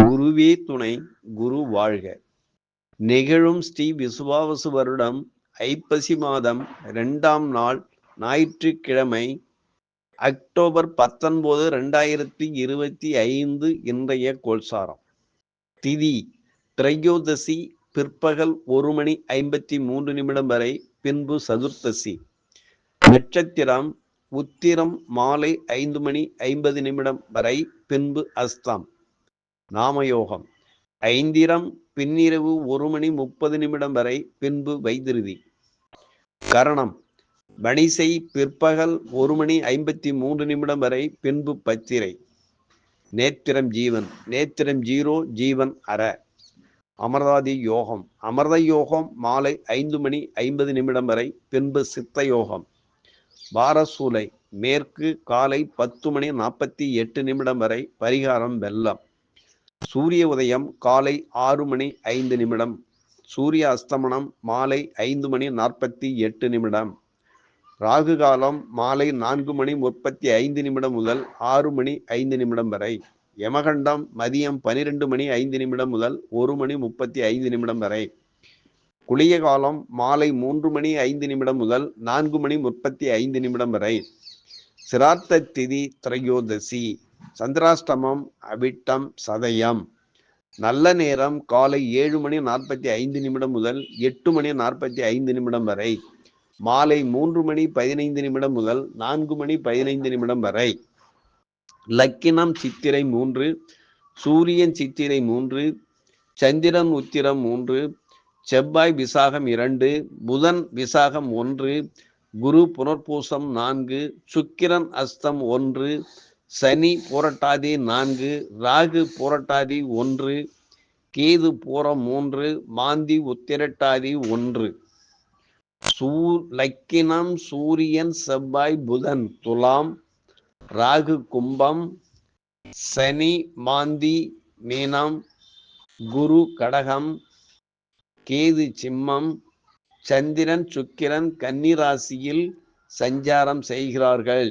குருவே துணை குரு வாழ்க. நிகழும் ஸ்ரீ விசுவாவசு வருடம் ஐப்பசி மாதம் இரண்டாம் நாள் ஞாயிற்றுக்கிழமை அக்டோபர் பத்தொன்பது ரெண்டாயிரத்தி இருபத்தி ஐந்து இன்றைய கோல்சாரம் திதி திரையோதசி பிற்பகல் ஒரு மணி ஐம்பத்தி மூன்று நிமிடம் வரை பின்பு சதுர்த்தசி. நட்சத்திரம் உத்திரம் மாலை ஐந்து மணி ஐம்பது நிமிடம் வரை பின்பு அஸ்தம். நாமயோகம். ஐந்திரம் பின்னிரவு ஒரு மணி முப்பது நிமிடம் வரை பின்பு வைத்திருதி. கரணம். வணிசை பிற்பகல் ஒரு மணி ஐம்பத்தி மூன்று நிமிடம் வரை பின்பு பத்திரை. நேத்திரம் ஜீவன். நேத்திரம் ஜீரோ ஜீவன் அற. அமர்தாதி யோகம். அமர்த யோகம் மாலை ஐந்து மணி ஐம்பது நிமிடம் வரை பின்பு சித்த யோகம். வாரசூலை மேற்கு காலை பத்து மணி நாற்பத்தி எட்டு நிமிடம் வரை பரிகாரம் வெள்ளம். சூரிய உதயம் காலை ஆறு மணி ஐந்து நிமிடம் சூரிய அஸ்தமனம் மாலை ஐந்து மணி நாற்பத்தி எட்டு நிமிடம் ராகு காலம் மாலை நான்கு மணி முப்பத்தி ஐந்து நிமிடம் முதல் ஆறு மணி ஐந்து நிமிடம் வரை யமகண்டம் மதியம் பனிரெண்டு மணி ஐந்து நிமிடம் முதல் ஒரு மணி முப்பத்தி ஐந்து நிமிடம் வரை குளிய காலம் மாலை மூன்று மணி ஐந்து நிமிடம் முதல் நான்கு மணி முப்பத்தி ஐந்து நிமிடம் வரை சிரார்த்த திதி திரையோதசி சந்திராஷ்டமம் அவிட்டம் சதயம். நல்ல நேரம் காலை ஏழு மணி நாற்பத்தி ஐந்து நிமிடம் முதல் எட்டு மணி நாற்பத்தி ஐந்து நிமிடம் வரை. மாலை மூன்று மணி பதினைந்து நிமிடம் முதல் நான்கு மணி பதினைந்து நிமிடம் வரை. லக்கினம் சித்திரை மூன்று சூரியன் சித்திரை மூன்று சந்திரன் உத்திரம் மூன்று செவ்வாய் விசாகம் இரண்டு புதன் விசாகம் ஒன்று குரு புனர்பூசம் நான்கு சுக்கிரன் அஸ்தம் ஒன்று சனி போரட்டாதி நான்கு ராகு போரட்டாதி ஒன்று கேது பூரம் மூன்று மாந்தி உத்திரட்டாதி ஒன்று. சூ லக்கினம் சூரியன் செவ்வாய் புதன் துலாம் ராகு கும்பம் சனி மாந்தி மீனம் குரு கடகம் கேது சிம்மம் சந்திரன் சுக்கிரன் கன்னிராசியில் சஞ்சாரம் செய்கிறார்கள்.